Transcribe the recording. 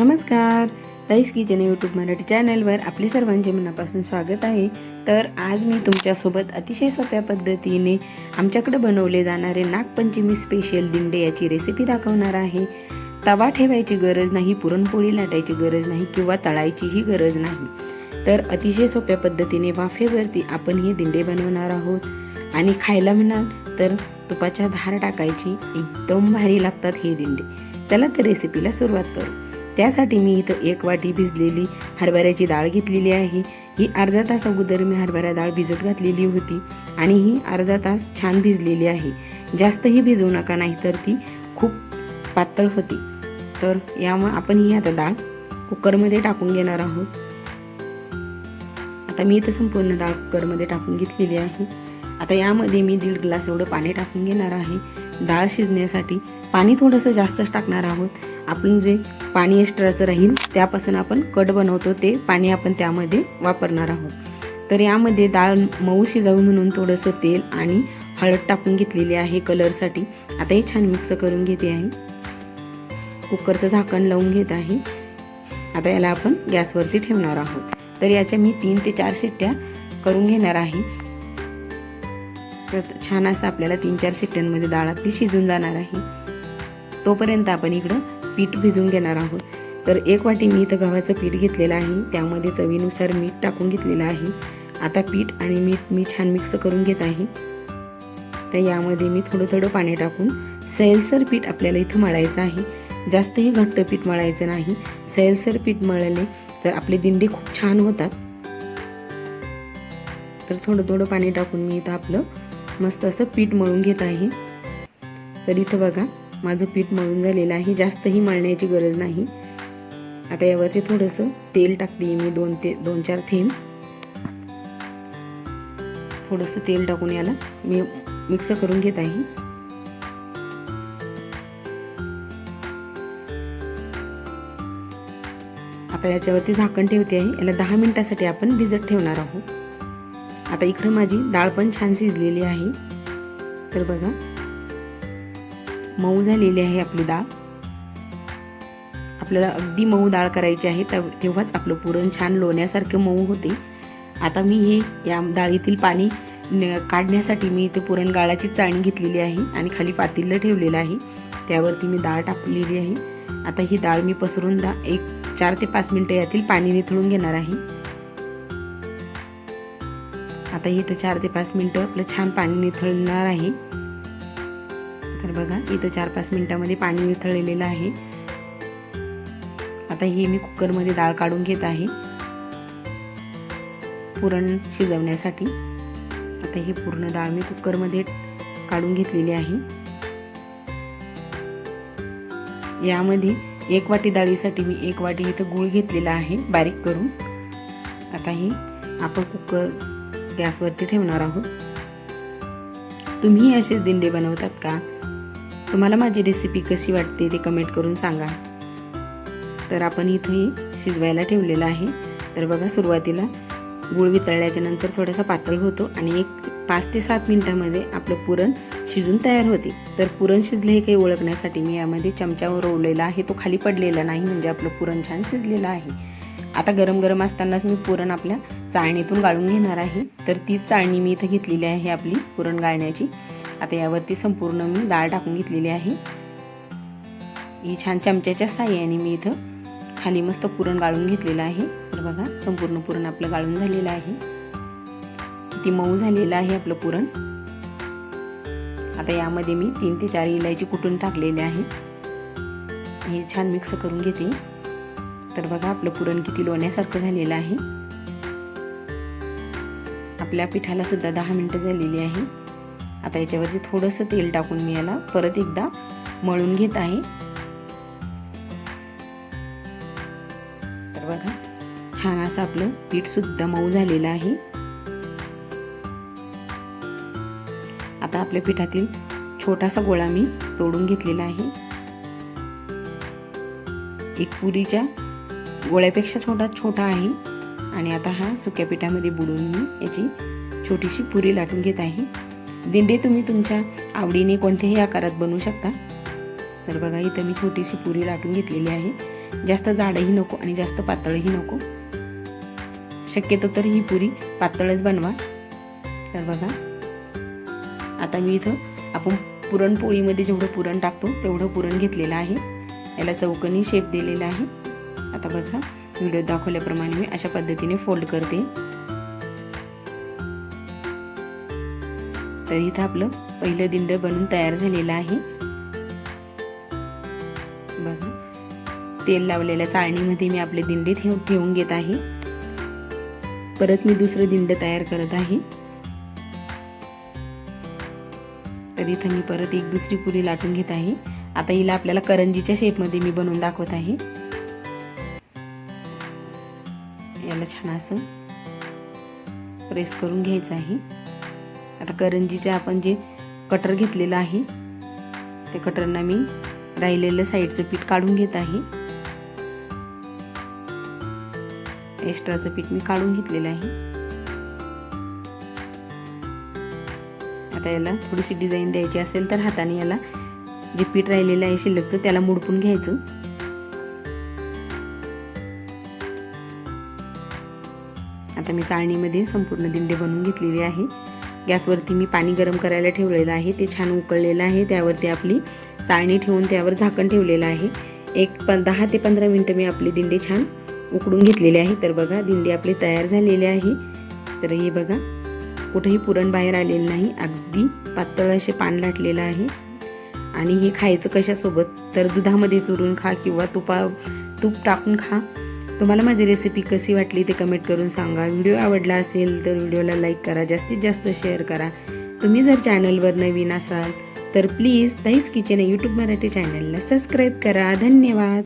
नमस्कार. ताईस kitchen YouTube Marathi चॅनलवर आपले सर्वांचे मनापासून स्वागत आहे. तर आज मी तुमच्यासोबत अतिशय सोप्या पद्धतीने आमच्याकडे बनवले जाणारे नागपंचमी स्पेशल दिंडे याची रेसिपी दाखवणार आहे. तवा ठेवायची गरज नाही पुरणपोळी लाटायची गरज नाही किंवा तळायचीही गरज नाही. तर अतिशय सोप्या पद्धतीने वाफेवरती आपण हे दिंडे बनवणार आहोत. आणि खायला म्हणाल तर तुपाच्या धार टाकायची एकदम भारी लागतात हे दिंडे. चला तर रेसिपीला सुरुवात करू. त्यासाठी मी इथं एक वाटी भिजलेली हरभऱ्याची डाळ घेतलेली आहे. ही अर्धा तास अगोदर मी हरभरा डाळ भिजत घातलेली होती आणि ही अर्धा तास छान भिजलेली आहे. जास्तही भिजवू नका नाही तर ती खूप पातळ होती. तर यामुळे आपण ही आता डाळ कुकरमध्ये टाकून घेणार आहोत. आता मी इथं संपूर्ण डाळ कुकरमध्ये टाकून घेतलेली आहे. आता यामध्ये मी दीड ग्लास एवढं पाणी टाकून घेणार आहे. डाळ शिजण्यासाठी पाणी थोडंसं जास्तच टाकणार आहोत. आपण जे पाणी एक्स्ट्राचं राहील त्यापासून आपण कट बनवतो ते पाणी आपण त्यामध्ये वापरणार आहोत. तर यामध्ये डाळ मऊ शिजाऊ म्हणून थोडंसं तेल आणि हळद टाकून घेतलेली आहे कलरसाठी. आता हे छान मिक्स करून घेते आहे. कुकरचं झाकण लावून घेत आहे. आता याला आपण गॅसवरती ठेवणार आहोत. तर याच्या मी तीन ते चार शिट्ट्या करून घेणार आहे. तर छान असं आपल्याला तीन चार शिट्ट्यांमध्ये डाळ आपली शिजून जाणार आहे. तोपर्यंत आपण इकडं पीठ भिजवून घेणार आहोत. तर एक वाटी मी इथं गव्हाचं पीठ घेतलेलं आहे. त्यामध्ये चवीनुसार मीठ टाकून घेतलेलं आहे. आता पीठ आणि मीठ मी छान मिक्स करून घेत आहे. तर यामध्ये मी थोडं थोडं पाणी टाकून सैलसर पीठ आपल्याला इथं मळायचं आहे. जास्तही घट्ट पीठ मळायचं नाही. सैलसर पीठ मळले तर आपले दिंडे खूप छान होतात. तर थोडं थोडं पाणी टाकून मी इथं आपलं मस्त असं पीठ मळून घेत आहे. तर इथं बघा माझं पीठ मळून झालेलं आहे. जास्तही मळण्याची गरज नाही. आता यावरती थोडंसं तेल टाकते मी दोन ते दोन चार थेंब. थोडंसं तेल टाकून याला मी मिक्स करून घेत आहे. आता याच्यावरती झाकण ठेवते आहे. याला दहा मिनिटासाठी आपण भिजत ठेवणार आहोत. आता इकडं माझी डाळ पण छान शिजलेली आहे. तर बघा मऊ झालेली आहे आपली डाळ. आपल्याला अगदी मऊ डाळ करायची आहे तेव्हाच आपलं पुरण छान लोण्यासारखं मऊ होते. आता मी हे या डाळीतील पाणी काढण्यासाठी मी इथे पुरण गाळाची चाळणी घेतलेली आहे आणि खाली पातीलं ठेवलेलं आहे. त्यावरती मी डाळ टाकलेली आहे. आता ही डाळ मी पसरून दा एक चार ते पाच मिनटं यातील पाणी निथळून घेणार आहे. आता इथं चार ते पाच मिनटं आपलं छान पाणी निथळणार आहे. तर बघा इथं चार पाच मिनटामध्ये पाणी निथळलेलं आहे. आता ही मी कुकरमध्ये डाळ काढून घेत आहे. पुरण शिजवण्यासाठी. आता ही पूर्ण डाळ मी कुकरमध्ये काढून घेतलेली आहे. यामध्ये एक वाटी डाळीसाठी मी एक वाटी इथं गूळ घेतलेला आहे बारीक करून. आता ही आपण कुकर गॅसवरती ठेवणार आहोत. तुम्ही असेच दिंडे बनवतात का? तुम्हाला माझी रेसिपी कशी वाटते ते कमेंट करून सांगा. तर आपण इथे शिजवायला ठेवलेलं आहे. तर बघा सुरुवातीला गुळ वितळल्याच्या नंतर थोडासा पातळ होतो आणि एक पाच ते सात मिनिटामध्ये आपलं पुरण शिजून तयार होते. तर पुरण शिजले हे काही ओळखण्यासाठी मी यामध्ये चमच्यावर ओवलेला आहे. तो खाली पडलेला नाही म्हणजे आपलं पुरण छान शिजलेलं आहे. आता गरम गरम असतानाच मी पुरण आपल्या चाळणीतून गाळून घेणार आहे. तर तीच चाळणी मी इथं घेतलेली आहे आपली पुरण गाळण्याची. आता यावरती संपूर्ण मी डाळ टाकून घेतलेली आहे. ही छान चमच्याच्या साह्याने मी इथं खाली मस्त पुरण गाळून घेतलेलं आहे. तर बघा संपूर्ण पुरण आपलं गाळून झालेलं आहे. किती मऊ झालेलं आहे आपलं पुरण. आता यामध्ये मी तीन ते चार इलायची कुटून टाकलेले आहे. हे छान मिक्स करून घेते. तर बघा आपलं पुरण किती लोण्यासारखं झालेलं आहे. आपल्या पिठाला सुद्धा दहा मिनटं झालेली आहे. आता याच्यावरती थोडंसं तेल टाकून मी याला परत एकदा मळून घेत आहे. तर बघा छान असं आपलं पीठ सुद्धा मऊ झालेलं आहे. आता आपल्या पिठातील छोटासा गोळा मी तोडून घेतलेला आहे. एक पुरीच्या गोळ्यापेक्षा थोडा छोटा आहे. आणि आता हा सुक्या पिठामध्ये बुडून मी याची छोटीशी पुरी लाटून घेत आहे. दिंडे तुम्ही तुमच्या आवडीने कोणत्याही आकारात बनवू शकता. तर बघा इथं मी छोटीशी पुरी लाटून घेतलेली आहे. जास्त जाडही नको आणि जास्त पातळही नको. शक्यतो तर ही पुरी पातळच बनवा. तर बघा आता मी इथं आपण पुरणपोळीमध्ये जेवढं पुरण टाकतो तेवढं पुरण घेतलेलं आहे. याला चौकनी शेप दिलेला आहे. आता बघा व्हिडिओ दाखवल्याप्रमाणे मी अशा पद्धतीने फोल्ड करते. तर इथं आपलं पहिलं दिंड बनून तयार झालेलं आहे. बघा. तेल लावलेल्या चाळणीमध्ये मी आपले दिंडे ठेवून ठेवून घेत आहे. परत मी दुसरं दिंड तयार करत आहे. तर इथं मी परत एक दुसरी पुरी लाटून घेत आहे. आता हिला आपल्याला करंजीच्या शेपमध्ये मी बनवून दाखवत आहे. याला छान असं प्रेस करून घ्यायचं आहे. आता करंजीचे आपण जे कटर घेतलेलं आहे ते कटरना मी राहिलेलं साईडचं पीठ काढून घेत आहे. एक्स्ट्राचं पीठ मी काढून घेतलेलं आहे. आता याला थोडीशी डिझाईन द्यायची असेल तर हाताने याला जे पीठ राहिलेलं आहे शिल्लकचं त्याला मुडपून घ्यायचं. आता मी चाळणीमध्ये संपूर्ण दिंडे बनवून घेतलेले आहे. गॅसवरती मी पाणी गरम करायला ठेवलेलं आहे ते छान उकळलेलं आहे त्यावरती आपली चाळणी ठेवून त्यावर झाकण ठेवलेलं आहे. एक प दहा ते पंधरा मिनटं मी आपली दिंडे छान उकडून घेतलेले आहे. तर बघा दिंडे आपले तयार झालेले आहे. तर हे बघा कुठेही पुरण बाहेर आलेलं नाही अगदी पातळ असे पान लाटलेलं आहे. आणि हे खायचं कशासोबत? तर दुधामध्ये चुरून खा किंवा तुपा तूप टाकून खा. तुम्हाला माझी रेसिपी कशी वाटली ते कमेंट करून सांगा. व्हिडिओ आवडला असेल तर व्हिडिओला लाईक करा. जास्तीत जास्त शेअर करा. तुम्ही जर चॅनलवर नवीन असाल तर please Tai's kitchen YouTube Marathi चॅनलला सबस्क्राईब करा. धन्यवाद.